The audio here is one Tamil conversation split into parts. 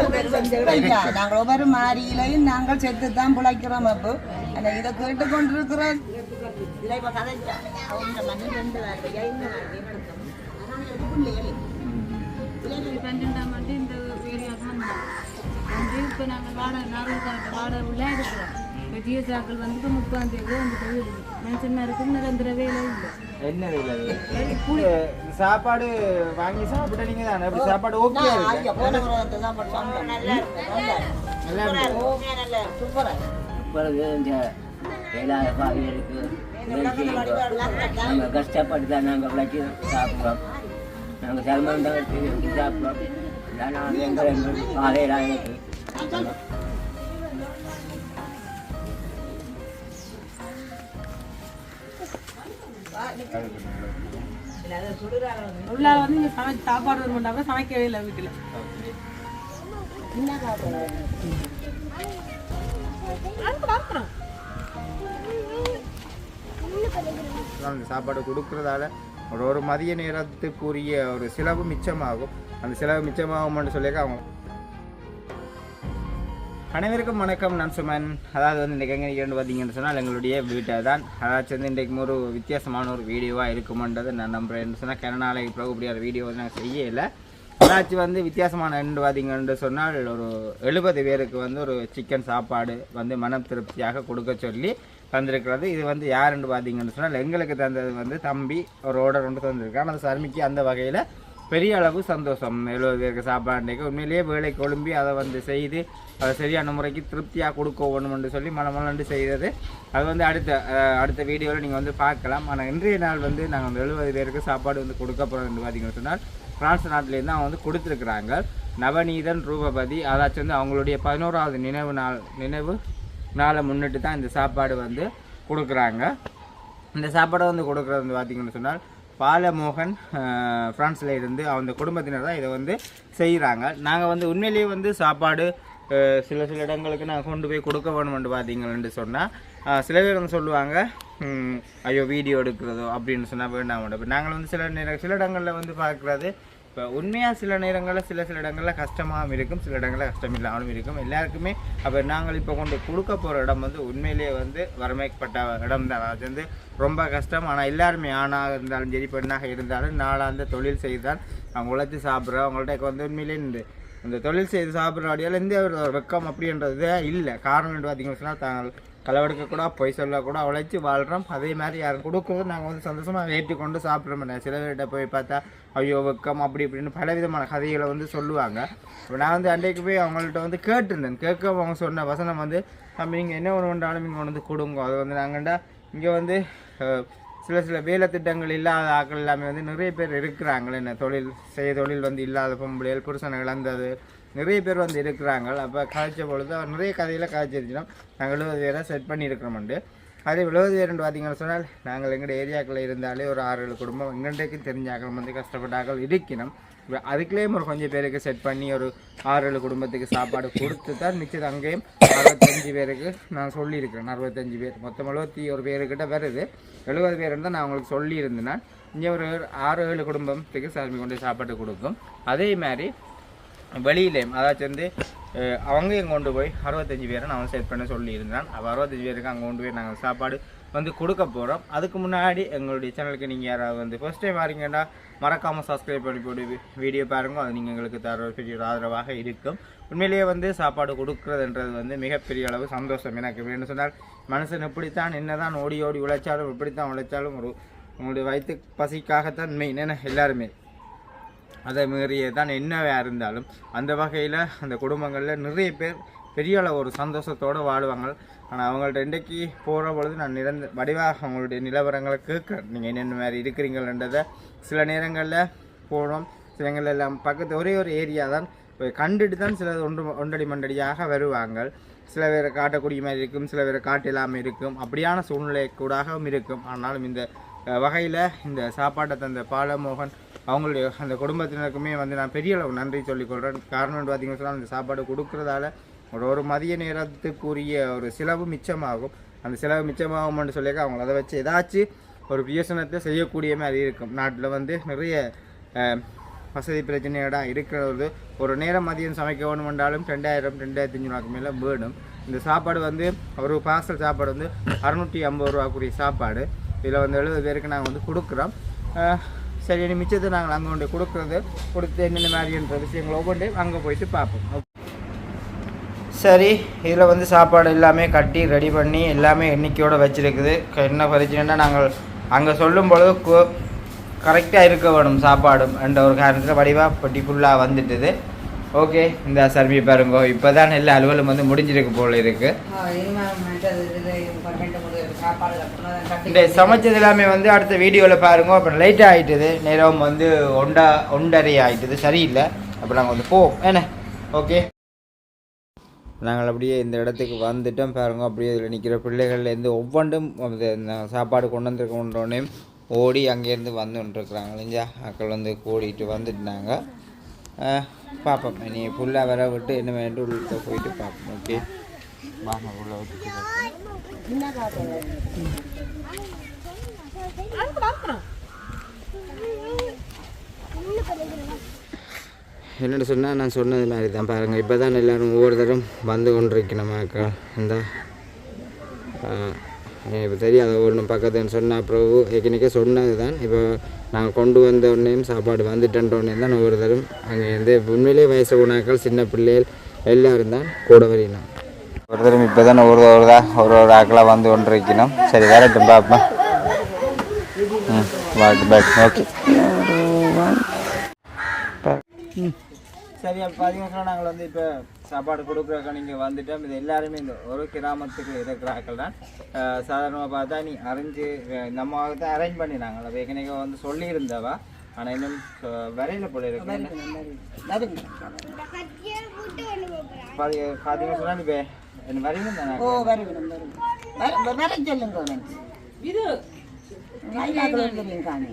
நாங்கள் ஒவ்வொரு மாறியிலையும் நாங்கள் செத்து தான் பிழைக்கிறோம் அப்போ. ஆனால் இதை கேட்டு கொண்டிருக்கிறோம் இதுல இப்ப கதைச்சா, அவங்க மணி ரெண்டு வேலை, ஐந்து வேலை எடுக்கணும். ஆனா இது பிள்ளைகள். பன்னெண்டாம் ஆண்டு இந்த வீடியோ வந்தோம் வந்து இப்போ நாங்கள் வாடகை நாகூர் வாடகை உள்ள இருக்கிறோம். இப்போ ஜிஎஸ்ஆக்கள் வந்து இப்போ முப்பதாம் தேதி வந்து மனுஷனாருக்கு நிரந்தர வேலை இல்லை என்ன வேலை சாப்பாடு வாங்கி சாப்பிட்ட நீங்க தானே அப்படி சாப்பாடு ஓகே இந்த ஏழாயிரம் பாவிகளுக்கு நாங்கள் கஷ்டப்பட்டு தான் நாங்கள் உழைச்சி சாப்பிட்றோம் நாங்கள் சிரமம் தான் சாப்பிட்றோம் இல்லைன்னா எங்கள் பாதையெல்லாம் உள்ளால வந்து இங்கே சமைச்சு சாப்பாடு வர மாட்டாங்க சமைக்கவே இல்லை வீட்டில். சாப்பாடு கொடுக்கறதால ஒரு ஒரு மதிய நேரத்துக்குரிய ஒரு செலவு மிச்சமாகும். அந்த செலவு மிச்சமாகும்னு சொல்லியிருக்க அவங்க அனைவருக்கும் வணக்கம் நான் சுமன். அதாவது வந்து இன்றைக்கு எங்கே இருந்து பார்த்தீங்கன்னு சொன்னால் எங்களுடைய வீட்டை தான் அதாச்சும் வந்து இன்றைக்கு ஒரு வித்தியாசமான ஒரு வீடியோவாக இருக்குமன்றதை நான் நம்புகிறேன்னு சொன்னால் கனநாளைக்கு பிறகு இப்படி ஒரு வீடியோ வந்து நாங்கள் செய்யலை. அதாச்சும் வந்து வித்தியாசமான ரெண்டு பார்த்தீங்கன்னு சொன்னால் ஒரு எழுபது பேருக்கு வந்து ஒரு சிக்கன் சாப்பாடு வந்து மனம் திருப்தியாக கொடுக்க சொல்லி தந்திருக்கிறது. இது வந்து யாருன்னு பார்த்தீங்கன்னு சொன்னால் எங்களுக்கு தந்தது வந்து தம்பி ஒரு ஆர்டர் ஒன்று தந்திருக்கான் அந்த சர்மிக்கு அந்த வகையில் பெரிய அளவு சந்தோஷம். எழுபது பேருக்கு சாப்பாடுக்கு உண்மையிலேயே வேலை கொழும்பி அதை வந்து செய்து அதை சரியான முறைக்கு திருப்தியாக கொடுக்க வேணும்னு சொல்லி மலமலண்டு செய்தது. அது வந்து அடுத்த அடுத்த வீடியோவில் நீங்கள் வந்து பார்க்கலாம். ஆனால் இன்றைய நாள் வந்து நாங்கள் வந்து எழுபது பேருக்கு சாப்பாடு வந்து கொடுக்க போகிறோம்னு பார்த்தீங்கன்னு சொன்னால் பிரான்ஸ் நாட்டிலேருந்து அவங்க வந்து கொடுத்துருக்குறாங்க. நவநீதன் ரூபபதி அதாச்சும் வந்து அவங்களுடைய பதினோராவது நினைவு நாள் நினைவு நாளை முன்னிட்டு தான் இந்த சாப்பாடு வந்து கொடுக்குறாங்க. இந்த சாப்பாடை வந்து கொடுக்குறது வந்து பார்த்திங்கன்னு சொன்னால் பாலமோகன் ஃப்ரான்ஸில் இருந்து அந்த குடும்பத்தினர் தான் இதை வந்து செய்கிறாங்க நாங்கள் வந்து உண்மையிலேயே வந்து சாப்பாடு சில சில இடங்களுக்கு நாங்கள் கொண்டு போய் கொடுக்க வேணும்னு பார்த்தீங்கன்னு சொன்னால் சில பேர் வந்து சொல்லுவாங்க ஐயோ வீடியோ எடுக்கிறதோ அப்படின்னு சொன்னால் வேண்டாம் நாங்கள் வந்து சில நேரம் சில இடங்களில் வந்து பார்க்குறது இப்போ உண்மையாக சில நேரங்களில் சில சில இடங்களில் கஷ்டமாகவும் இருக்கும் சில இடங்களில் கஷ்டம் இல்லாமலும் இருக்கும். எல்லாருக்குமே அப்போ நாங்கள் இப்போ கொண்டு கொடுக்க போகிற இடம் வந்து உண்மையிலேயே வந்து வரமைக்கப்பட்ட இடம் தான். அது வந்து ரொம்ப கஷ்டம். ஆனால் எல்லாருமே ஆணாக இருந்தாலும் சரி பெண்ணாக இருந்தாலும் நாளாந்த தொழில் செய்து தான் அவங்க உழைச்சி சாப்பிட்ற அவங்கள்ட்ட வந்து உண்மையிலேயே இந்த இந்த தொழில் செய்து சாப்பிட்ற அடியால் எந்த ஒரு வெக்கம் அப்படின்றது இல்லை. காரணம் என்று பார்த்தீங்கன்னு சொன்னால் தாங்கள் களவெடுக்க கூட பொய் சொல்ல கூட உழைச்சி வாழ்கிறோம் அதே மாதிரி யாரும் கொடுக்குறது நாங்கள் வந்து சந்தோஷமாக ஏற்றுக்கொண்டு சாப்பிட்றோம் சில பேர்கிட்ட போய் பார்த்தா ஐயோ வெக்கம் அப்படி இப்படின்னு பல விதமான கதைகளை வந்து சொல்லுவாங்க. இப்போ நான் வந்து அன்றைக்கு போய் அவங்கள்ட்ட வந்து கேட்டிருந்தேன். கேட்க அவங்க சொன்ன வசனம் வந்து நம்ம நீங்கள் என்ன ஒன்று கொண்டாலும் இங்கே கொண்டு வந்து கொடுங்க. அது வந்து நாங்கள்டா இங்கே வந்து சில சில வேலை திட்டங்கள் இல்லாத ஆட்கள் எல்லாமே வந்து நிறைய பேர் இருக்கிறாங்களே என்ன? தொழில் செய்ய தொழில் வந்து இல்லாத பொம்பளைகள் புருஷனை இழந்தது நிறைய பேர் வந்து இருக்கிறாங்க. அப்போ கதைச்ச பொழுது நிறைய கதையில் கதைச்சிருந்தோம் நாங்கள் எழுபது பேரை செட் பண்ணியிருக்கிறோம்ண்டு. அதே எழுபது பேருன்னு பார்த்தீங்கன்னு சொன்னால் நாங்கள் எங்கள் ஏரியாக்களில் இருந்தாலே ஒரு ஆறு ஏழு குடும்பம் எங்கள்கிட்ட தெரிஞ்சாக்கள் வந்து கஷ்டப்பட்டாக்கள் இருக்கணும் இப்ப அதுக்குள்ளேயும் ஒரு கொஞ்சம் பேருக்கு செட் பண்ணி ஒரு ஆறு ஏழு குடும்பத்துக்கு சாப்பாடு கொடுத்து தான் மிச்சது அங்கேயும் அறுபத்தஞ்சு பேருக்கு நான் சொல்லியிருக்கிறேன். அறுபத்தஞ்சு பேர். மொத்தம் எழுபத்தி ஒரு பேருக்கிட்ட வருது. எழுபது பேர் தான் நான் உங்களுக்கு சொல்லியிருந்தேன்னா இங்கே ஒரு ஆறு ஏழு குடும்பத்துக்கு சாமி கொண்டு சாப்பாடு கொடுக்கும். அதே மாதிரி வெளியிலேயும் அதாச்சும் வந்து அவங்க அவங்களையும் கொண்டு போய் அறுபத்தஞ்சு பேரை நான் செட் பண்ண சொல்லியிருந்தேன். அப்போ அறுபத்தஞ்சு பேருக்கு அங்கே கொண்டு போய் நாங்கள் சாப்பாடு வந்து கொடுக்க போகிறோம் அதுக்கு முன்னாடி எங்களுடைய சேனலுக்கு நீங்கள் யாராவது வந்து ஃபஸ்ட் டைம் வரீங்கன்னா மறக்காமல் சப்ஸ்கிரைப் பண்ணி போட்டு வீடியோ பாருங்கள் அது நீங்கள் எங்களுக்கு தர ஒரு பெரிய ஒரு ஆதரவாக இருக்கும். உண்மையிலேயே வந்து சாப்பாடு கொடுக்குறதுன்றது வந்து மிகப்பெரிய அளவு சந்தோஷம். எனக்கு எப்படின்னு சொன்னால் மனுஷன் எப்படித்தான் என்னதான் ஓடி ஓடி உழைச்சாலும் இப்படித்தான் உழைச்சாலும் ஒரு உங்களுடைய வயிற்று பசிக்காகத்தான் மெயின் என்ன எல்லாருமே. அதை மீறியே தான் என்னவாக இருந்தாலும் அந்த வகையில் அந்த குடும்பங்களில் நிறைய பேர் பெரிய அளவு ஒரு சந்தோஷத்தோடு வாழ்வாங்க. ஆனால் அவங்கள்ட்ட இன்றைக்கு போகிற பொழுது நான் நிரந்த வடிவாக அவங்களுடைய நிலவரங்களை கேட்குறேன். நீங்கள் என்னென்ன மாதிரி இருக்கிறீங்கன்றதை சில நேரங்களில் போனோம் சில நேரங்கள்ல எல்லாம் பக்கத்து ஒரே ஒரு ஏரியா தான். போய் கண்டுட்டு தான் சில ஒன்று ஒன்றடி மண்டடியாக வருவாங்க. சில பேர் காட்டக்கூடிய மாதிரி இருக்கும் சில பேர் காட்டு இல்லாமல் இருக்கும். அப்படியான சூழ்நிலை கூடாகவும் இருக்கும். ஆனாலும் இந்த வகையில் இந்த சாப்பாட்டை தந்த பாலமோகன் அவங்களுடைய அந்த குடும்பத்தினருக்குமே வந்து நான் பெரிய அளவு நன்றி சொல்லிக்கொள்கிறேன் காரணம் பார்த்தீங்கன்னு சொன்னால் அந்த சாப்பாடு கொடுக்குறதால ஒரு ஒரு மதிய நேரத்துக்குரிய ஒரு செலவு மிச்சமாகும். அந்த செலவு மிச்சமாகும்னு சொல்லியிருக்க அவங்க அதை வச்சு ஏதாச்சும் ஒரு பிஎஸ்என்எத்தை செய்யக்கூடிய மாதிரி இருக்கும். நாட்டில் வந்து நிறைய வசதி பிரச்சனையோட இருக்கிறது ஒரு நேரம் மதியம் சமைக்க வேணுமென்றாலும் ரெண்டாயிரம் ரெண்டாயிரத்தி அஞ்சூறுவாக்கு மேலே வேணும். இந்த சாப்பாடு வந்து ஒரு பார்சல் சாப்பாடு வந்து அறுநூற்றி ஐம்பது ரூபாக்குரிய சாப்பாடு. இதில் வந்து எழுபது பேருக்கு நாங்கள் வந்து கொடுக்குறோம். சரி மிச்சத்தை நாங்கள் அங்கே கொண்டு கொடுக்குறது கொடுத்து என்னென்ன மாதிரின்ற விஷயங்கள் ஒவ்வொன்றையும் அங்கே போயிட்டு பார்ப்போம். சரி இதில் வந்து சாப்பாடு எல்லாமே கட்டி ரெடி பண்ணி எல்லாமே எண்ணிக்கையோடு வச்சுருக்குது. என்ன பிரச்சனைனா நாங்கள் அங்கே சொல்லும் பொழுது கரெக்டாக இருக்க வேணும் சாப்பாடும் என்ற ஒரு காரணத்தில் வடிவாக பெட்டி ஃபுல்லாக வந்துட்டுது. ஓகே இந்த சர்வி பாருங்க. இப்போ தான் எல்லா அலுவலும் வந்து முடிஞ்சிருக்கு போல இருக்குது இந்த சமைச்சது எல்லாமே வந்து அடுத்த வீடியோவில் பாருங்க. அப்புறம் லைட்டாக ஆகிட்டுது நேரம் வந்து ஒண்டா ஒண்டரை ஆகிட்டுது சரியில்லை. அப்போ நாங்கள் வந்து போவோம். என்ன? ஓகே நாங்கள் அப்படியே இந்த இடத்துக்கு வந்துட்டோம் பாருங்க. அப்படியே இதில் நிற்கிற பிள்ளைகள்லேருந்து ஒவ்வொன்றும் சாப்பாடு கொண்டு வந்திருக்கோன்றோடனே ஓடி அங்கேருந்து வந்துட்டுருக்குறாங்க இல்லைஞ்சா மக்கள் வந்து கூடிட்டு வந்துட்டாங்க பார்ப்போம் நீ ஃபுல்லாக வர விட்டு என்ன வேண்டும் உள்ள போயிட்டு பார்ப்போம் ஓகே வாங்க உள்ள என்னென்னு சொன்னால் நான் சொன்னது மாதிரி தான் பாருங்கள் இப்போ தான் எல்லோரும் ஒவ்வொரு தரம் வந்து கொண்டிருக்கணுமாக்கா இந்த. இப்போ தெரியாது ஒன்றும் பக்கத்துன்னு சொன்னால் அப்புறம் ஏற்கனவே சொன்னது தான் இப்போ நாங்கள் கொண்டு வந்த உடனேயும் சாப்பாடு வந்துட்டோடனே தான் ஒவ்வொரு தரம் அங்கேருந்து உண்மையிலே வயசு உணாக்கள் சின்ன பிள்ளைகள் எல்லாரும் தான் கூட வரையணும் ஒரு தரம் இப்போ தானே ஒரு ஒரு தான் ஒரு ஒரு ஆக்களாக வந்து கொண்டிருக்கணும் சரி வரட்டும் பாப்பா ம் வாட்டு பேக் ஓகே சரி அப்போ பார்த்தீங்கன்னா நாங்கள் வந்து இப்போ சாப்பாடு கொடுக்குறக்க நீங்கள் வந்துட்டோம். இது எல்லாருமே இந்த ஒரு கிராமத்துக்கு இருக்கிறாக்கள் தான். சாதாரணமாக பார்த்தா நீ அரேஞ்சு நம்ம தான் அரேஞ்ச் பண்ணினாங்க அதை ஏற்கனவே வந்து சொல்லியிருந்தவா. ஆனால் இன்னும் வரையில போல இருக்கு. பாதி பார்த்தீங்கன்னா சொன்னால் இப்போ என்ன வரையிலும் தானே ஓ வருகிறோம் வருகிறோம் வர சொல்லுங்க இது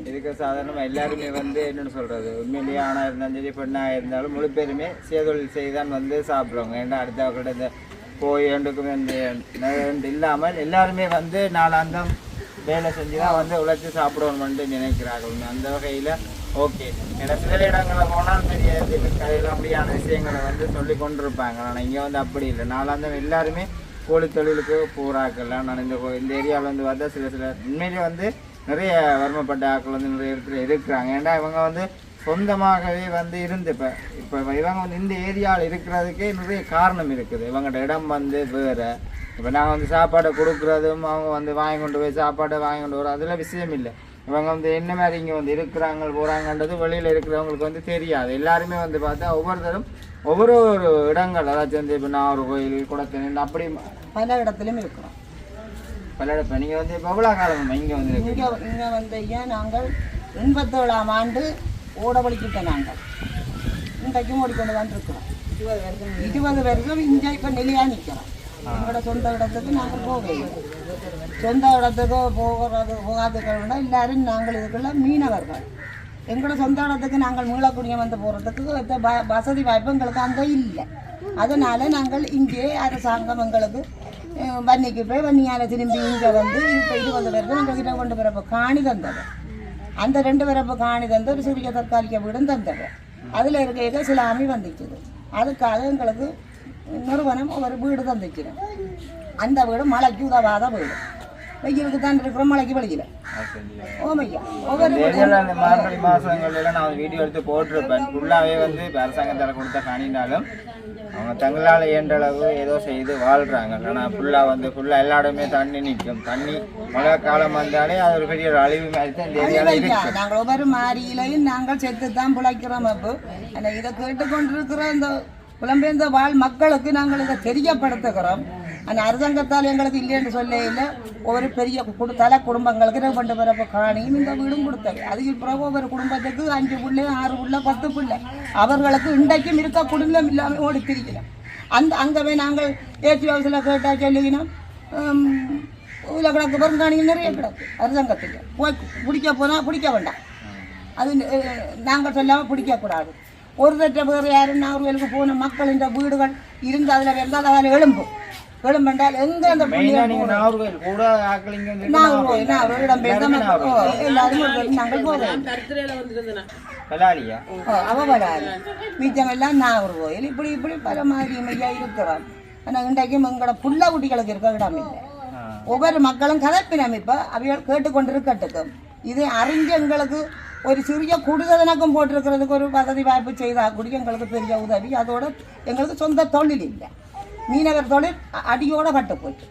இதுக்கு சாதாரணமாக எல்லாருமே வந்து என்னன்னு சொல்கிறது உண்மையிலேயே ஆணாக இருந்தாலும் சரி பெண்ணாக இருந்தாலும் முழு பேருமே சுயதொழில் செய்தான் வந்து சாப்பிடுவாங்க ஏன்னா அடுத்தவர்கிட்ட இந்த போய் ரெண்டு இல்லாமல் எல்லாருமே வந்து நாளாந்தம் வேலை செஞ்சு தான் வந்து உழைச்சி சாப்பிடணும்னு நினைக்கிறார்கள். அந்த வகையில் ஓகே. ஏன்னா சில இடங்களில் போனால் பெரிய கதையில் அப்படியான விஷயங்களை வந்து சொல்லி கொண்டிருப்பாங்க. ஆனால் இங்கே வந்து அப்படி இல்லை. நாளாந்தம் எல்லாருமே கூலி தொழிலுக்கு போகிறாக்கெல்லாம் நான் இந்த கோ- இந்த ஏரியாவில் வந்து பார்த்தா சில சில உண்மையிலேயே வந்து நிறைய வறுமைப்பட்ட ஆட்கள் வந்து நிறைய இடத்துல இருக்கிறாங்க. ஏன்னா இவங்க வந்து சொந்தமாகவே வந்து இருந்து இப்போ இப்போ இவங்க வந்து இந்த ஏரியாவில் இருக்கிறதுக்கே நிறைய காரணம் இருக்குது. இவங்கள்ட்ட இடம் வந்து வேறு. இப்போ நாங்கள் வந்து சாப்பாடை கொடுக்குறதும் அவங்க வந்து வாங்கி கொண்டு போய் சாப்பாடை வாங்கி கொண்டு வரோம் அதெல்லாம் விஷயம் இல்லை. இவங்க வந்து என்ன மாதிரி இங்கே வந்து இருக்கிறாங்க போகிறாங்கன்றது வெளியில் இருக்கிறவங்களுக்கு வந்து தெரியாது. எல்லாருமே வந்து பார்த்தா ஒவ்வொருத்தரும் ஒவ்வொரு ஒரு இடங்கள். அதாச்சும் வந்து இப்போ நான் ஒரு கோயில் குடத்தின் அப்படி பல இடத்துலையும் இருக்கிறோம். பல இப்போ நீங்கள் வந்து இப்போ எவ்வளோ காலம் இங்கே வந்து இங்கே இங்கே வந்து ஐயா நாங்கள் எண்பத்தேழாம் ஆண்டு ஓடவழிக்கிட்டோம் நாங்கள். இன்றைக்கும் ஓடிக்கொண்டு தான் இருக்கிறோம் இருபது வருஷம் இங்கே இப்போ நிலையாக நிற்கிறோம் எங்களோட சொந்த இடத்துக்கு நாங்கள் போகல சொந்த இடத்துக்கு போகிறது போகாதுக்கிறோம்னா எல்லாரும் நாங்கள் இதுக்குள்ள மீனவர்கள். எங்களோட சொந்த இடத்துக்கு நாங்கள் மீளக்குடிய வந்து போகிறதுக்கு வசதி வாய்ப்பு எங்களுக்கு அங்கே இல்லை. அதனால நாங்கள் இங்கே அரசாங்கம் எங்களுக்கு வன்னிக்கு போய் வன்னியால் திரும்பி இங்கே வந்து இப்போ இருபது பேருக்கு எங்கள் கிட்ட கொண்டு பிறப்பு காணி தந்தது அந்த ரெண்டு பிறப்பு காணி தந்து ஒரு சிறிய தற்காலிக வீடும் தந்தது அதில் இருக்க சிலாமி வந்துச்சுது அதுக்காக எங்களுக்கு நிறுவனம் ஒரு வீடு தந்துக்கிறோம் அந்த வீடு மழைக்கு உதவாத வீடு வெயிலுக்கு தான் இருக்கிறோம் மழைக்கு வெளியில ஓமையா அந்த மார்கழி மாதங்கள்ல நான் வீடியோ எடுத்து போட்டிருப்பேன். ஃபுல்லாகவே வந்து இப்போ அரசாங்கத்தால் கொடுத்த காணினாலும் அவங்க தங்களால் இயன்ற அளவு ஏதோ செய்து வாழ்கிறாங்க ஆனால் ஃபுல்லாக வந்து ஃபுல்லாக எல்லா இடமே தண்ணி நிற்கும். தண்ணி மழை காலம் வந்தாலே அது ஒரு பெரிய ஒரு அழிவு மாதிரி தான் இந்த ஏரியாவில் ஐயா, இருக்கு. நாங்கள் ஒவ்வொரு மாறியிலையும் நாங்கள் செத்து தான் பிழைக்கிறோம் அப்போ. ஆனால் இதை கேட்டுக்கொண்டிருக்கிற இந்த புலம்பெயர்ந்த வாழ் மக்களுக்கு நாங்கள் இதை தெரியப்படுத்துகிறோம். அந்த அரசாங்கத்தால் எங்களுக்கு இல்லைன்னு சொல்லையில் ஒரு பெரிய குடு தலை குடும்பங்களுக்கு இதை கொண்டு வரப்போ காணியும் இந்த வீடும் கொடுத்தது. அதுக்கு பிறகு ஒவ்வொரு குடும்பத்துக்கு அஞ்சு பிள்ளை ஆறு பிள்ளை பத்து பிள்ளை. அவர்களுக்கு இன்றைக்கும் இருக்க குடும்பம் இல்லாமல் ஓடி திரிக்கிறோம் அந்த அங்கவே நாங்கள் ஏற்றி ஹவுஸில் கேட்டால் சொல்லிக்கணும் இதில் கிடக்கு பெருங்காணிகள் நிறைய கிடக்கு அரசாங்கத்துக்கு போய் பிடிக்க போனால் பிடிக்க வேண்டாம். அது நாங்கள் சொல்லாமல் பிடிக்கக்கூடாது ஒரு தட்ட பேர் யாருன்னா அவர்களுக்கு போன மக்கள் இந்த வீடுகள் இருந்து அதில் இருந்தால் எழும்பும். கேளுமென்றால் எங்க அந்த நாகர்கோயில் கூட ஆக்கலிங்க இடம் பேர் எல்லாரும் நாங்கள் போகிறோம் கலாலியா ஓ, அவ வராது மிச்சம் எல்லாம் நாகர் கோயில் இப்படி இப்படி பல மாதிரி மையா இருக்கிறோம் ஆனால் இன்றைக்கும் எங்களோட புள்ள குட்டிகளுக்கு இருக்க இடம் இல்லை. ஒவ்வொரு மக்களும் கதைப்பினம் இப்போ அவைகள் கேட்டுக்கொண்டிருக்கட்டுக்கும் இதை அறிஞ்சு எங்களுக்கு ஒரு சிறிய குடிதனக்கம் போட்டிருக்கிறதுக்கு ஒரு வசதி வாய்ப்பு செய்தால் கூடி எங்களுக்கு பெரிய உதவி அதோட எங்களுக்கு சொந்த தொழில் இல்லை மீனவர் தொழில் அடியோட பட்டு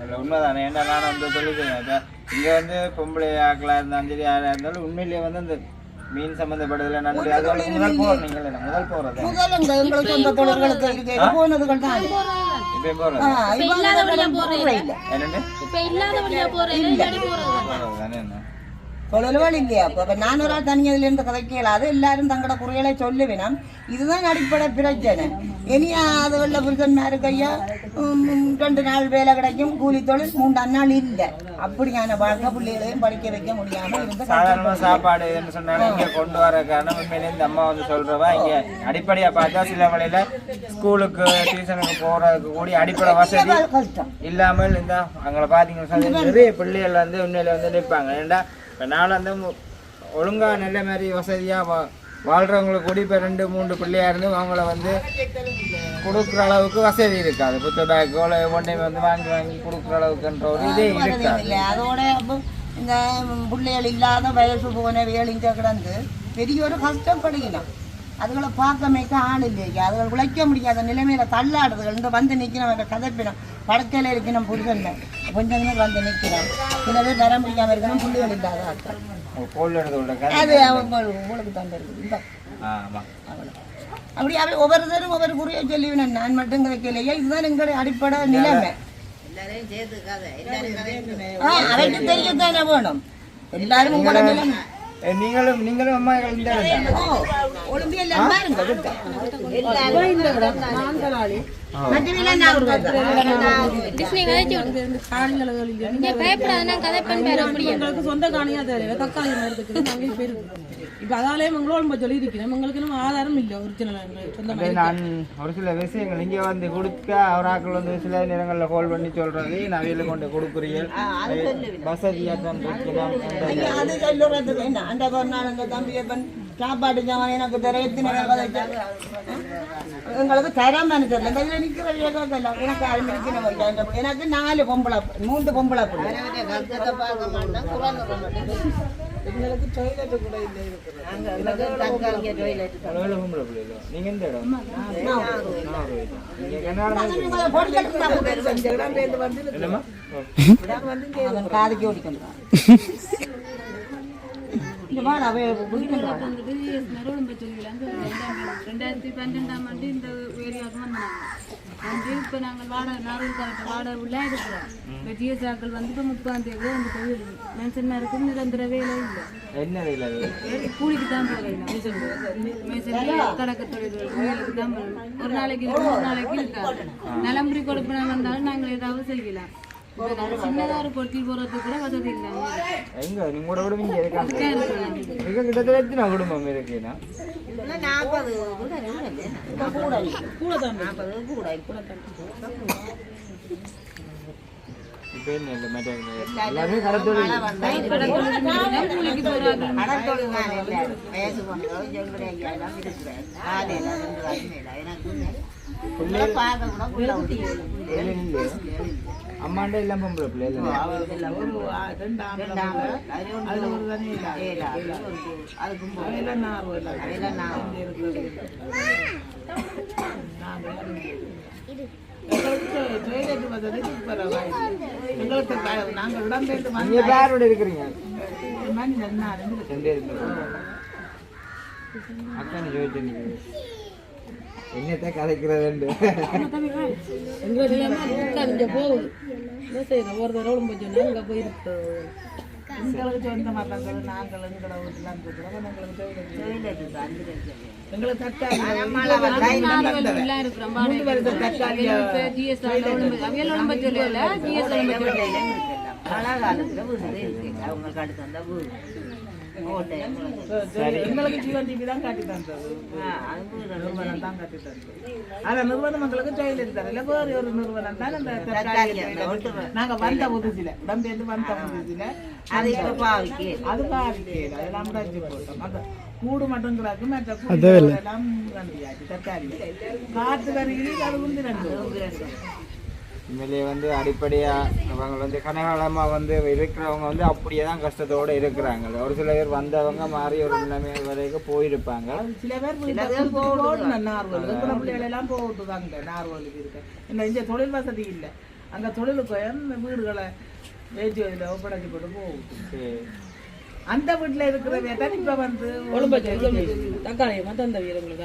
இல்ல உண்மைதானே. ஏன்னா நான் வந்து சொல்லிக்கிறேன் இப்போ இங்கே வந்து பொம்பளை ஆக்களாக இருந்தாலும் சரி யாராக இருந்தாலும் உண்மையிலேயே வந்து அந்த மீன் சம்மந்தப்பட்டதுல நன்றி அது வந்து முதல் என்ன முதல் போகிறது முதல் எங்க எங்களுக்கு சொந்த தொழில்களுக்கு இருக்க போனதுகள் தான். இப்போ போகிறது ஆ, இவங்க போறதே இல்லை என்னண்டு இப்ப இல்லாத வழியா போறேன். போறது தானே என்ன? தொழில்கள் இல்லையா? அப்போ இப்போ நான் ஒரு ஆள் இருந்து கதைக்கல. அது எல்லாரும் தங்களோட குறைகளை சொல்லுவினம். இதுதான் அடிப்படை பிரச்சனை. இனி அதுகளில் புருஷன்மாருக்கு ஐயா ரெண்டு நாள் வேலை கிடைக்கும். கூலி தொழில் மூன்று நாள் இல்லை. அப்படியான வாழ்க்கை பிள்ளைகளையும் படிக்க வைக்க முடியாமல் இருந்த சாதாரணமாக சாப்பாடு என்ன சொன்னாலும் இங்கே கொண்டு வர காரணம் உண்மையிலே இந்த அம்மா வந்து சொல்கிறவா இங்கே அடிப்படையாக பார்த்தா சில வழியில் ஸ்கூலுக்கு டியூஷனுக்கு போகிறதுக்கு கூடிய அடிப்படை வசதி இல்லாமல் இந்த அங்கே பார்த்தீங்கன்னு நிறைய பிள்ளைகள் வந்து உண்மையில வந்து நிற்பாங்க. இப்போ நான் வந்து மு- ஒழுங்கா நல்ல மாதிரி வசதியாக வா வாழ்கிறவங்களுக்கு கூட இப்போ ரெண்டு மூன்று பிள்ளையா இருந்து அவங்கள வந்து கொடுக்குற அளவுக்கு வசதி இருக்காது. புத்த பேக்கோ ஒன் டைம் வந்து வாங்கி வாங்கி கொடுக்குற அளவுக்குன்ற ஒரு இதே இருக்காது. இல்லை அதோட அப்போ இந்த பிள்ளைகள் இல்லாத வயசு போன வேலிங்க கிடந்து பெரிய ஒரு கஷ்டப்படுகிறோம் அதுகளை பார்க்க மேய்க்க ஆள் இல்லையா. அதுகள் உழைக்க முடியாத நிலைமையில தள்ளாடுதுகள் இந்த வந்து நிற்கிறவங்க கதைப்பினம் படக்கையில் இருக்கணும் புரிதல்ல கொஞ்சம் நேரம் வந்து நிற்கிறோம். சில பேர் வர முடியாமல் இருக்கணும் புள்ளிகள் இல்லாத அது அவங்க உங்களுக்கு தந்து இருக்குது இந்த ஆமாம் அப்படி அப்படி ஒவ்வொருத்தரும் ஒவ்வொரு குறியை சொல்லிவினேன் நான். மட்டும் கிடைக்கலையா இதுதான் எங்களுடைய அடிப்படை நிலைமை. அவருக்கு தெரியத்தானே வேணும். எல்லாரும் உங்களோட நிலைமை. நீங்களும் நீங்களும் அம்மா இந்த? ஒலிம்பியல்ல பாருங்க சொந்த காணியா தெரியல தக்காளி மரத்துக்கு நாங்க இப்ப இருக்கு இப்ப அதாலே மங்களோட சொல்லி இருக்கிறேன் எங்களுக்கு நம்ம ஆதாரம் இல்ல ஒரிஜினல் நான் ஒரு சில விஷயங்கள் இங்கே வந்து கொடுக்க ஒரு ஆக்கள் வந்து சில நேரங்களில் கால் பண்ணி சொல்றது வெளியில் கொண்டு கொடுக்குறீங்க. வசதியாக தான் என்ன? அந்த ஒரு சாப்பாடு ஜாமான் எனக்கு தர எத்தனை எங்களுக்கு தராம தெரியல கையில் நிற்கிற கேட்கல எனக்கு அறிஞர் எனக்கு நாலு பொம்பளை மூன்று பொம்பளை பிள்ளை எங்களுக்கு டொய்லெட் கூட இல்லை நாங்க எங்களுக்கு தற்காலிக டொய்லெட் எவ்வளோ பொம்பளை பிள்ளைகளோ நீங்கள் எந்த இடம் நீங்கள் கர்நாடகா என்னம்மா ஓ. அவன் காதுக்கு ஓடிக்கொண்டான் இங்க வா அவை. வந்துட்டு ரெண்டாயிரத்தி பன்னெண்டாம் ஆண்டு இந்த ஏரியாவுக்கு வந்தாங்க. வந்து இப்போ நாங்கள் வாடகை நார்மல் கரெக்ட் வாடகை உள்ள இருக்கிறோம். இப்போ ஜிஎஸ்ஆக்கள் வந்து இப்போ முப்பதாம் தேதி வந்து போயிடுது. மென்சன் இருக்கும் நிரந்தர வேலை இல்லை. என்ன கூலிக்கு தான் போகிறேன் மேசன் கணக்கு தொழில் கூலிக்கு தான் ஒரு நாளைக்கு ஒரு நாளைக்கு இருக்காது. நலம்புரி கொடுப்பினா வந்தாலும் நாங்கள் ஏதாவது செய்யலாம். சின்னதாக ஒரு பொருட்கள் போகிறதுக்கு கூட வசதி இல்லை. எங்க? நீங்களோட விடுவீங்க இருக்காங்க மிக கிட்டத்தட்ட எத்தனை குடும்பம் இருக்குன்னா நாற்பது கூட கூட நாற்பது கூட கூட இப்போ என்ன இல்லை மற்ற எல்லாமே கடத்தொழில் அம்மாண்ட எல்லாம் பொம்பளை பிள்ளை இல்லை யாரோட இருக்கிறீங்க அக்கா என்னத்த எல்லாமே இங்க போகுது என்ன செய்யணும் ஒரு தடவை போய் சொன்னா அங்க போயிருக்கு எங்களுக்கு சொந்த நாங்கள் எங்களை வீட்டுலாம் இருக்கிறோம் வீடு இருக்கு. அவங்களுக்கு அடுத்து வந்தா வீடு. ஓட்டை எங்களுக்கு ஜீவன் டிவி தான் காட்டி தந்தது. ஆ, அது நிறுவனம் தான் கட்டி தந்தது. ஆனா நிறுவனம் எங்களுக்கு ட்ரெயில் தரல வேறு ஒரு நிறுவனம் தான் அந்த தற்காலிக trailer. நாங்க வந்த புதுசில இடம்பெயர்ந்து வந்த புதுசில அது பாவிக்கு அது பாதிக்கல அதெல்லாம் உடைஞ்சு போட்டோம். அது கூடு மட்டும் கிடக்கு மற்ற கூடு எல்லாம் கண்டியாச்சு தற்காலிக காத்து வருகிறது அது வந்து ரெண்டு. உண்மையிலேயே வந்து அடிப்படையாக அவங்க வந்து கனகாலமா வந்து இருக்கிறவங்க வந்து அப்படியே தான் கஷ்டத்தோட இருக்கிறாங்க. ஒரு சில பேர் வந்தவங்க மாறி ஒரு நிலைமை வரைக்கும் போயிருப்பாங்க. சில பேர் வீட்டை போடணும் நார்வல். இருக்கிற பிள்ளைகள் எல்லாம் போட்டுதாங்க நார்வலுக்கு இருக்க. இந்த இங்க தொழில் வசதி இல்லை. அங்க தொழிலுக்கு வீடுகளை வேச்சி இதில் ஒப்படைச்சு போட்டு போகுது சரி. அந்த வீட்டுல இருக்கிறதே தான் இப்ப வந்து ஒழும்பச்சல் சொல்லி தக்காளி மட்டும் அந்த வீரங்களுக்கு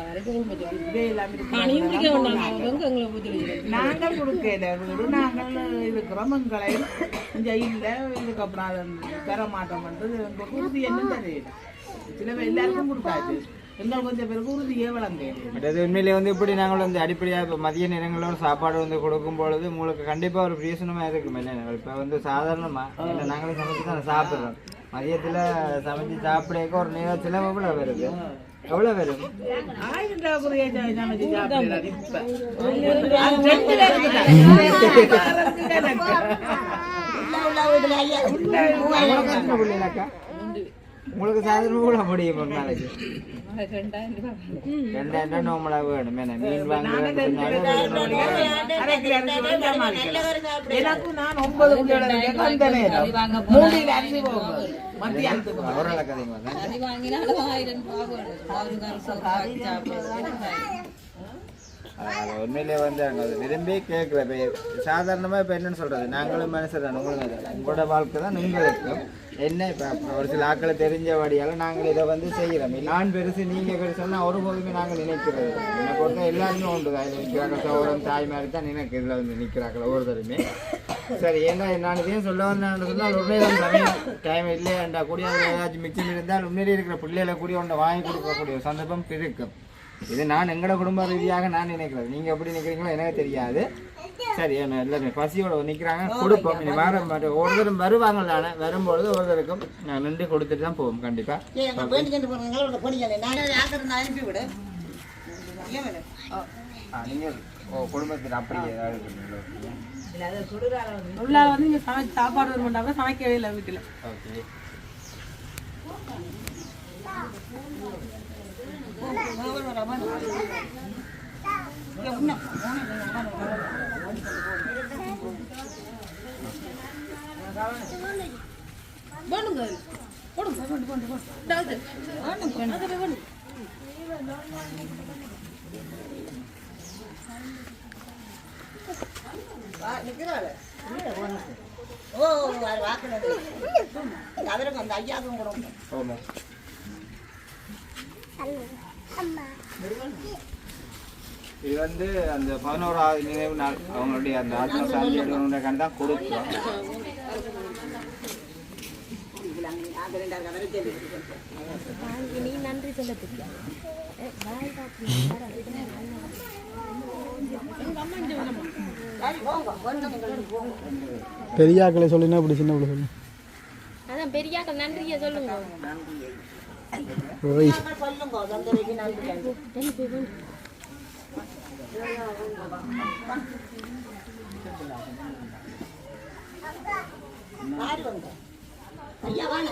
நாங்கள் கொடுக்கல வீடு. நாங்கள் இருக்கிறோம் எங்களை. இங்க இல்லை. இதுக்கப்புறம் அதை தர மாட்டோம். வந்து உறுதி என்ன தெரியல. சில எல்லாருக்கும் கொடுத்தாச்சு எங்களுக்கு உறுதியே வழங்க மற்றது உண்மையிலே வந்து இப்படி நாங்கள் வந்து அடிப்படையாக இப்போ மதிய நேரங்களோட சாப்பாடு வந்து கொடுக்கும் பொழுது உங்களுக்கு கண்டிப்பாக ஒரு பிரயோசனமாக இருக்கும் என்ன இப்போ வந்து சாதாரணமாக இல்லை நாங்களும் சமைச்சு தான் சாப்பிட்றோம். மதியத்தில் சமைச்சு சாப்பிடக்க ஒரு நேரம் செலவு எவ்வளோ வருது? எவ்வளோ வரும்? ஆயிரம் ரூபாய் உங்களுக்கு சாதாரணமாக கூட முடியும் ஒரு நாளைக்கு ரெண்டாயிரம் நோமலா வேணும் என்ன மீன் வாங்குறது. எனக்கும் நான் ஒன்பது அரிசி போகும் மத்தியானத்துக்கு கதைங்க அதனால் உண்மையிலே வந்து அங்கே அதை விரும்பி கேட்கல இப்போ சாதாரணமாக இப்போ என்னென்னு சொல்கிறது நாங்களும் மனுஷன் தான் உங்களுக்கு உங்களோட வாழ்க்கை தான் நீங்களுக்கும் என்ன இப்போ ஒரு சில ஆக்களை தெரிஞ்சபடியால் நாங்கள் இதை வந்து செய்கிறோம் நான் பெருசு நீங்கள் பெருசுன்னா ஒருபோதுமே நாங்கள் நினைக்கிறது என்னை பொறுத்த எல்லாருமே உண்டு தான். இதில் நிற்கிறாங்க தாய் மாதிரி தான் நினைக்கு இதில் வந்து நிற்கிறாங்க ஒவ்வொருத்தருமே. சரி ஏன்னா நான் இதையும் சொல்ல வந்தேன் சொன்னால் உண்மையில சமயம் டைம் இல்லையாண்டா கூடிய ஏதாச்சும் மிச்சம் இருந்தால் உண்மையிலே இருக்கிற பிள்ளைகளை கூடிய ஒன்றை வாங்கி கொடுக்கக்கூடிய சந்தர்ப்பம் இருக்கும். இது நான் எங்களோட குடும்ப ரீதியாக நான் நினைக்கிறது. நீங்க எப்படி நினைக்கிறீங்களோ எனக்கு தெரியாது. சரி என்ன எல்லாருமே பசியோட நிற்கிறாங்க கொடுப்போம். இனி வர- ஒருத்தரும் வருவாங்க வரும்பொழுது ஒருத்தருக்கும் நான் நின்று கொடுத்துட்டு தான் போவோம் கண்டிப்பா. எங்க போயிட்டு கொண்டு போறாங்க உள்ள பொடிக்கலை நான் யாத்திரம் அனுப்பி விடு. ஏன் வேணும்? ஆ, நீங்க ஓ குடும்பத்தில் அப்படி ஏதாவது இருக்கீங்களோ? உள்ளால வந்து. இங்க சமைச்சு சாப்பாடு சமைக்கவே இல்லை வீட்டுல. ஓகே வேணுங்க போடுங்க. போடு போடு போடு இதாவது வேணும் அது ஓ அந்த ஐயாவுக்கும் கூட இது வந்து அந்த பதினோராவது நினைவு நாள். அவங்களுடைய அந்த ஆத்ம சாந்தி அடைவதற்கான தான் கொடுத்தோம். பெரியாக்களை சொல்லினா இப்படி சின்ன பிள்ளை சொல்லு. அதான் பெரியாக்கள் நன்றியை சொல்லுங்க. ஓய் சொல்லுங்க தொந்தரவுக்கு நன்றி நன்றி. யாரு வந்த ஐயா வாங்க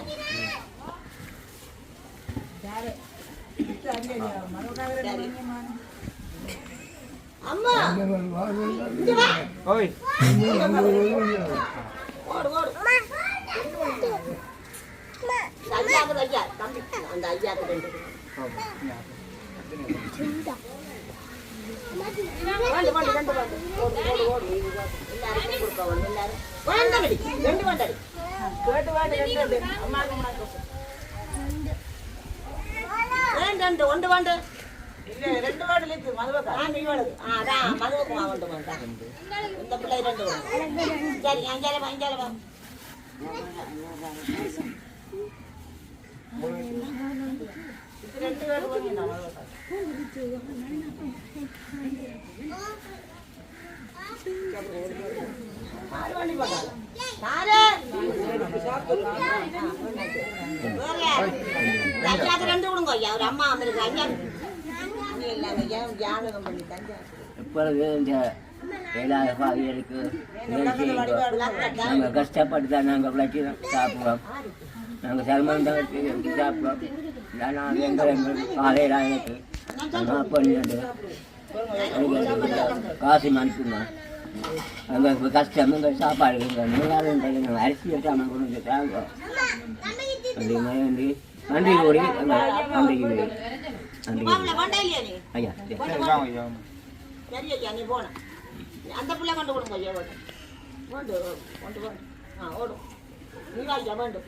அம்மா இங்க வா ஓய் ஓடு ஓடு ஐயாவுக்கு ஐயா தம்பி அந்த ஐயாவுக்கு ரெண்டு வாண்டு, வாண்டு, ரெண்டு வாண்டு. ஓடு, ஓடு, ஓடு. எல்லாருக்கும் வேணும், எல்லாரும். வாண்டடி, ரெண்டு வாண்டடி. கேட்டு வாண்டு, ரெண்டு வாண்டு. அம்மாவுக்கு உனக்கு. ரெண்டு, ரெண்டு, ஒன்று வாண்டு. ரெண்டு வாண்டு இருக்கு, மதுவக்கா. ஆ, நீ வாடு. ஆ, அதான், மதுவக்கு வா, ஒன்று வாண்டா. இந்த பிள்ளை ரெண்டு வாண்டு. சரி, அஞ்சால வா, அஞ்சால வா. ரெண்டு கொடுங்க ஐயா ஒரு அம்மா ஐயா இந்த ஏழாயிரம் கஷ்டப்பட்டு தான் நாங்கள் சாப்பிடுவோம் நாங்கள் சிரமம் தான் எடுத்து சாப்பிடுவோம் இல்லைன்னா எங்கள் எங்கள் காலையில் எனக்கு பண்ணிட்டு காசு அனுப்புங்க அங்கே இப்போ கஷ்டம் இங்கே சாப்பாடு இங்கே நூறாயிரம் நாங்கள் அரிசி வச்சாமல் கொண்டு தாங்க நன்றி நன்றி நன்றி கூறி. நன்றிக்கு நன்றி ஐயா. சரி. ஐயா நீ போன அந்த பிள்ளை கொண்டு கொடுங்க ஐயா கொண்டு. கொண்டு ஆ ஓடும் நீ ஐயா வேண்டும்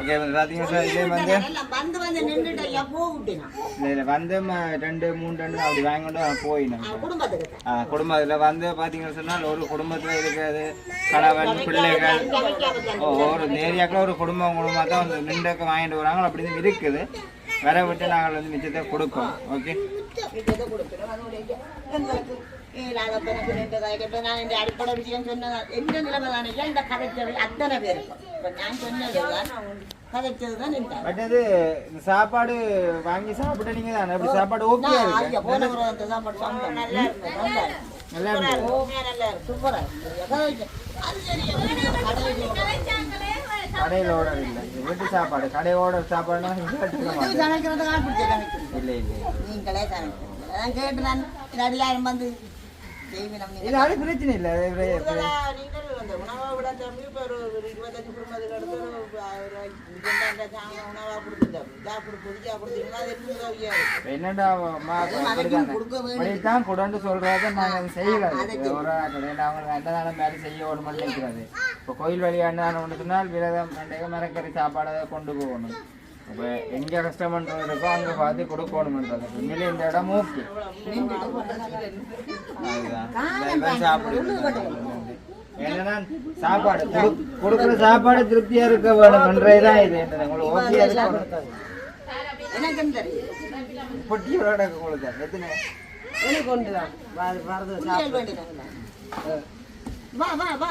ஓகே பார்த்தீங்கன்னா சார் இதே வந்து இல்லை இல்லை வந்து ரெண்டு மூணு ரெண்டு அப்படி வாங்கி கொண்டு போயினேன் குடும்பத்துக்கு ஆ, வந்து பார்த்தீங்கன்னு சொன்னால் ஒரு குடும்பத்தில் இருக்கிறது கணவன் பிள்ளைகள் ஒரு இந்த ஒரு குடும்பம் குடும்பமாக தான் வந்து நின்றக்க வாங்கிட்டு வராங்க அப்படி தான் இருக்குது வர விட்டு நாங்கள் வந்து மிச்சத்தை கொடுப்போம் ஓகே மிச்சத்தை கொடுக்கிறோம் அதோடைய எங்களுக்கு இல்லாத பிறகு ரெண்டு காய்கட்டும் நான் இந்த அடிப்படை விஷயம் சொன்னது எந்த நிலைமை தானே இந்த கதைச்சது அத்தனை பேருக்கும் இப்போ நான் சொன்னது தான் கதைச்சது தான் அது இந்த சாப்பாடு வாங்கி சாப்பிட்ட நீங்கள் தானே அப்படி சாப்பாடு ஓகே ஐயா போன முறை அந்த சாப்பாடு சாப்பிட்டோம் நல்லா இருந்தது நல்லா இருந்தது. நல்லா ஓகே கடையில் ஓடர் இல்லை வீட்டு சாப்பாடு கடை ஓடர் சாப்பாடுனா இல்லை இல்லை நீங்களே கேட்டு நான் வந்து பிரச்சனை இல்லை. உணவை விட தம்பி இப்போ ஒரு இருபத்தஞ்சு குடும்பத்துக்கு அடுத்து உணவா கொடுத்துட்டோம் இதா கொடுத்து இதா கொடுத்தீங்கன்னா அது எப்படி உதவியா இருக்கும் என்னடா சொல்றத ஒரு அவங்க எந்த நாளும் மேலே செய்ய ஒரு மணி நிற்கிறது இப்போ கோயில் வழியாண்டு ஒன்று சொன்னால் விரதம் மரக்கறி சாப்பாடை கொண்டு போகணும். இப்போ எங்க கஷ்டம் பண்றது இருக்கோ அங்க பார்த்து கொடுக்கணும்ன்றது உண்மையிலே இந்த இடம் ஓகே அதுதான் சாப்பிடுறது என்னன்னா சாப்பாடு கொடு- கொடுக்குற சாப்பாடு திருப்தியா இருக்க இது உங்களுக்கு ஓகே பொட்டியோட உங்களுக்கு எத்தனை கொண்டு தான் வரது? வா வா வா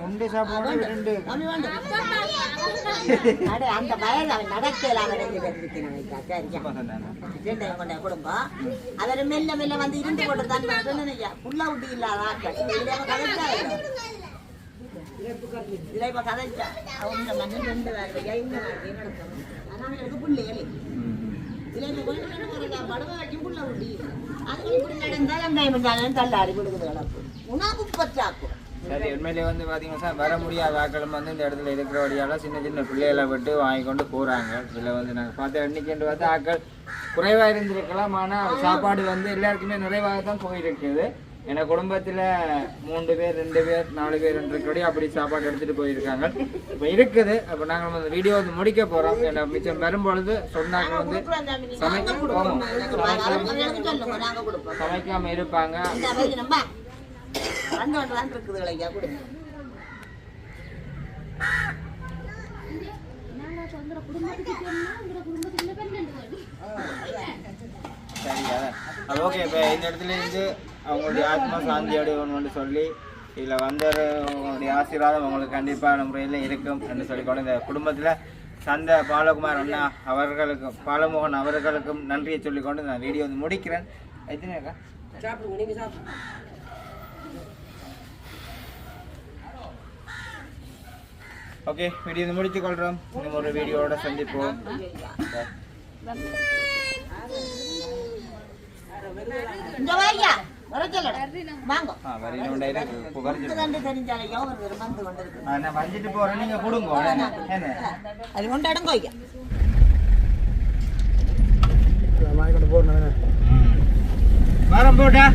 ரெண்டு அப்படி வேண்டும் அட அந்த வயல் அவன் நடக்கல அவன் ரெண்டு கொண்ட குடும்பம் அவர் மெல்ல மெல்ல வந்து இருந்து போட்டு தான் புள்ள விட்டு இல்லாத இதுல இப்ப கதைச்சா அவங்க மகன் ரெண்டு எனக்கு பிள்ளைகளே. படவை புள்ள விட்டு அது இப்படி நடந்தால் தள்ளாடி கொடுக்குது உணவு பற்றாக்கும் சரி உண்மையிலே வந்து பார்த்தீங்கன்னா சார் வர முடியாத ஆட்களும் வந்து இந்த இடத்துல இருக்கிறபடியால சின்ன சின்ன பிள்ளைகளை விட்டு வாங்கி கொண்டு போகிறாங்க இதில் வந்து நாங்கள் பார்த்த இன்னைக்கு பார்த்து ஆட்கள் குறைவாக இருந்திருக்கலாம். ஆனால் சாப்பாடு வந்து எல்லாருக்குமே நிறைவாக தான் போயிருக்குது என குடும்பத்தில் மூன்று பேர் ரெண்டு பேர் நாலு பேர் இருக்கிறபடி அப்படி சாப்பாடு எடுத்துகிட்டு போயிருக்காங்க. இப்போ இருக்குது. அப்போ நாங்கள் வந்து வீடியோ வந்து முடிக்க போகிறோம் ஏன்னா மிச்சம் வரும்பொழுது சொன்னாங்க வந்து சமைக்க சமைக்காமல் இருப்பாங்க. வந்து வந்து தான் இருக்குது ஐயா கொடுங்க ஓகே இப்போ இந்த இடத்துல இருந்து அவங்களுடைய ஆத்மா சாந்தி அடையணும்னு சொல்லி இதில் வந்த உங்களுடைய ஆசீர்வாதம் உங்களுக்கு கண்டிப்பான முறையில் இருக்கும் என்று சொல்லிக்கொண்டு இந்த குடும்பத்தில் சந்த பாலகுமார் அண்ணா அவர்களுக்கும் பாலமோகன் அவர்களுக்கும் நன்றியை சொல்லிக்கொண்டு நான் வீடியோ வந்து முடிக்கிறேன். எத்தனை சாப்பிடுங்க நீங்க சாப்பிடுங்க. ஓகே வீடியோ வந்து முடித்துக் கொள்கிறோம் இன்னும் ஒரு வீடியோவோட சந்திப்போம். வரைஞ்சிட்டு கொடுங்க. அது கொண்டு அடங்க போட்டா.